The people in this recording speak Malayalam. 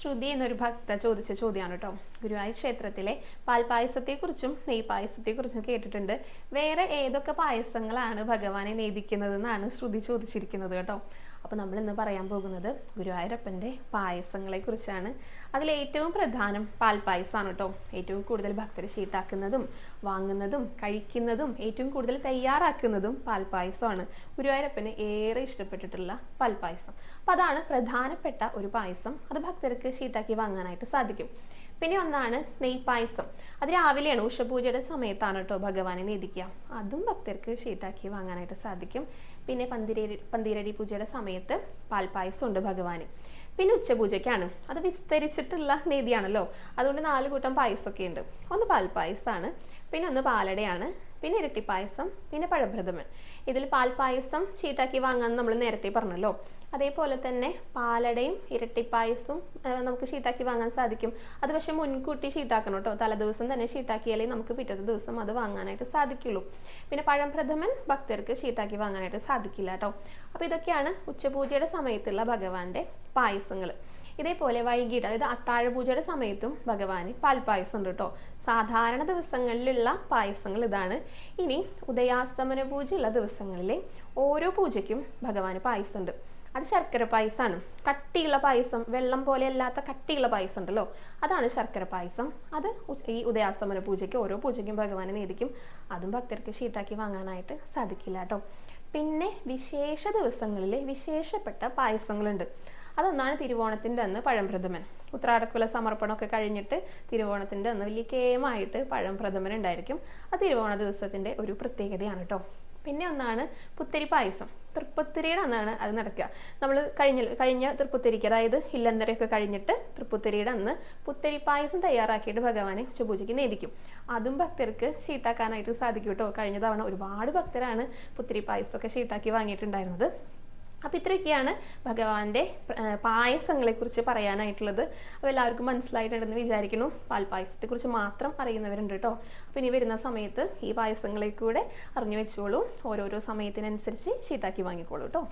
ശ്രുതി എന്നൊരു ഭക്ത ചോദിച്ച ചോദ്യമാണ് കേട്ടോ. ഗുരുവായൂർ ക്ഷേത്രത്തിലെ പാൽപായസത്തെക്കുറിച്ചും നെയ് പായസത്തെക്കുറിച്ചും കേട്ടിട്ടുണ്ട്. വേറെ ഏതൊക്കെ പായസങ്ങളാണ് ഭഗവാനെ നേദിക്കുന്നതെന്നാണ് ശ്രുതി ചോദിച്ചിരിക്കുന്നത് കേട്ടോ. അപ്പോൾ നമ്മൾ ഇന്ന് പറയാൻ പോകുന്നത് ഗുരുവായൂരപ്പന്റെ പായസങ്ങളെക്കുറിച്ചാണ്. അതിൽ ഏറ്റവും പ്രധാനം പാൽപ്പായസമാണ് കേട്ടോ. ഏറ്റവും കൂടുതൽ ഭക്തർ ഷീട്ടാക്കുന്നതും വാങ്ങുന്നതും കഴിക്കുന്നതും ഏറ്റവും കൂടുതൽ തയ്യാറാക്കുന്നതും പാൽപ്പായസമാണ്. ഗുരുവായൂരപ്പന് ഏറെ ഇഷ്ടപ്പെട്ടിട്ടുള്ള പാൽപ്പായസം. അപ്പോൾ അതാണ് പ്രധാനപ്പെട്ട ഒരു പായസം. അത് ഭക്തർക്ക് ഷീട്ടാക്കി വാങ്ങാനായിട്ട് സാധിക്കും. പിന്നെ ഒന്നാണ് നെയ് പായസം അത് രാവിലെയാണ് ഉഷപൂജയുടെ സമയത്താണ് കേട്ടോ ഭഗവാനെ നേദിക്കുക അതും ഭക്തർക്ക് ഷീട്ടാക്കി വാങ്ങാനായിട്ട് സാധിക്കും. പിന്നെ പന്തിരടി പന്തിരടി പൂജയുടെ സമയത്ത് പാൽപ്പായസം ഉണ്ട് ഭഗവാന്. പിന്നെ ഉച്ചപൂജയ്ക്കാണ്. അത് വിസ്തരിച്ചിട്ടുള്ള നീതിയാണല്ലോ അതുകൊണ്ട് നാല് കൂട്ടം പായസമൊക്കെ ഉണ്ട് ഒന്ന് പാൽപ്പായസമാണ് പിന്നെ ഒന്ന് പാലടയാണ് പിന്നെ ഇരട്ടി പായസം പിന്നെ പഴഭ്രതമൻ ഇതിൽ പാൽപ്പായസം ചീട്ടാക്കി വാങ്ങാൻ നമ്മൾ നേരത്തെ പറഞ്ഞല്ലോ. അതേപോലെ തന്നെ പാലടയും ഇരട്ടിപ്പായസവും പായസവും നമുക്ക് ഷീട്ടാക്കി വാങ്ങാൻ സാധിക്കും. അത് പക്ഷെ മുൻകൂട്ടി ഷീട്ടാക്കണം കേട്ടോ തലേദിവസം തന്നെ ഷീട്ടാക്കിയാലേ നമുക്ക് പിറ്റത്തെ ദിവസം അത് വാങ്ങാനായിട്ട് സാധിക്കുള്ളൂ. പിന്നെ പഴംപ്രഥമൻ ഭക്തർക്ക് ഷീട്ടാക്കി വാങ്ങാനായിട്ട് സാധിക്കില്ല കേട്ടോ അപ്പോൾ ഇതൊക്കെയാണ് ഉച്ചപൂജയുടെ സമയത്തുള്ള ഭഗവാന്റെ പായസങ്ങൾ ഇതേപോലെ വൈകിട്ട് അതായത് അത്താഴപൂജയുടെ സമയത്തും ഭഗവാന് പാൽപ്പായസം ഉണ്ട് കേട്ടോ. സാധാരണ ദിവസങ്ങളിലുള്ള പായസങ്ങൾ ഇതാണ്. ഇനി ഉദയാസ്തമന പൂജയുള്ള ദിവസങ്ങളിലെ ഓരോ പൂജയ്ക്കും ഭഗവാന് പായസം ഉണ്ട്. അത് ശർക്കര പായസമാണ് കട്ടിയുള്ള പായസം വെള്ളം പോലെ അല്ലാത്ത കട്ടിയുള്ള പായസം ഉണ്ടല്ലോ അതാണ് ശർക്കര പായസം. അത് ഈ ഉദയാസ്തമന പൂജയ്ക്ക് ഓരോ പൂജയ്ക്കും ഭഗവാനെ നേദിക്കും. അതും ഭക്തർക്ക് ഷീട്ടാക്കി വാങ്ങാനായിട്ട് സാധിക്കില്ല കേട്ടോ. പിന്നെ വിശേഷ ദിവസങ്ങളിൽ വിശേഷപ്പെട്ട പായസങ്ങളുണ്ട്. അതൊന്നാണ് തിരുവോണത്തിന്റെ അന്ന് പഴംപ്രഥമൻ. ഉത്രാടക്കുല സമർപ്പണമൊക്കെ കഴിഞ്ഞിട്ട് തിരുവോണത്തിന്റെ അന്ന് വലിയ കേമായിട്ട് പഴംപ്രഥമൻ ഉണ്ടായിരിക്കും. അത് തിരുവോണ ദിവസത്തിന്റെ ഒരു പ്രത്യേകതയാണ് കേട്ടോ പിന്നെ ഒന്നാണ് പുത്തരി പായസം. തൃപ്പുത്തിരിയുടെ അന്നാണ് അത് നടക്കുക. നമ്മൾ കഴിഞ്ഞ കഴിഞ്ഞ തൃപ്പുത്തിരിക്ക് അതായത് ഇല്ലന്തരയൊക്കെ കഴിഞ്ഞിട്ട് തൃപ്പുത്തിരിയുടെ അന്ന് പുത്തരി പായസം തയ്യാറാക്കിയിട്ട് ഭഗവാനെ ഉച്ചപൂജയ്ക്ക് നേദിക്കും. അതും ഭക്തർക്ക് ഷീട്ടാക്കാനായിട്ട് സാധിക്കും കേട്ടോ കഴിഞ്ഞ തവണ ഒരുപാട് ഭക്തരാണ് പുത്തിരി പായസമൊക്കെ ഷീട്ടാക്കി വാങ്ങിയിട്ടുണ്ടായിരുന്നത്. അപ്പോൾ ഇത്രയൊക്കെയാണ് ഭഗവാന്റെ പായസങ്ങളെ കുറിച്ച് പറയാനായിട്ടുള്ളത്. അപ്പോൾ എല്ലാവർക്കും മനസ്സിലായിട്ടുണ്ടെന്ന് വിചാരിക്കുന്നു. പാൽപ്പായസത്തെക്കുറിച്ച് മാത്രം അറിയുന്നവരുണ്ട് കേട്ടോ അപ്പോൾ ഇനി വരുന്ന സമയത്ത് ഈ പായസങ്ങളെ കൂടെ അറിഞ്ഞു വെച്ചോളൂ. ഓരോരോ സമയത്തിനനുസരിച്ച് ഷീട്ടാക്കി വാങ്ങിക്കോളൂ കേട്ടോ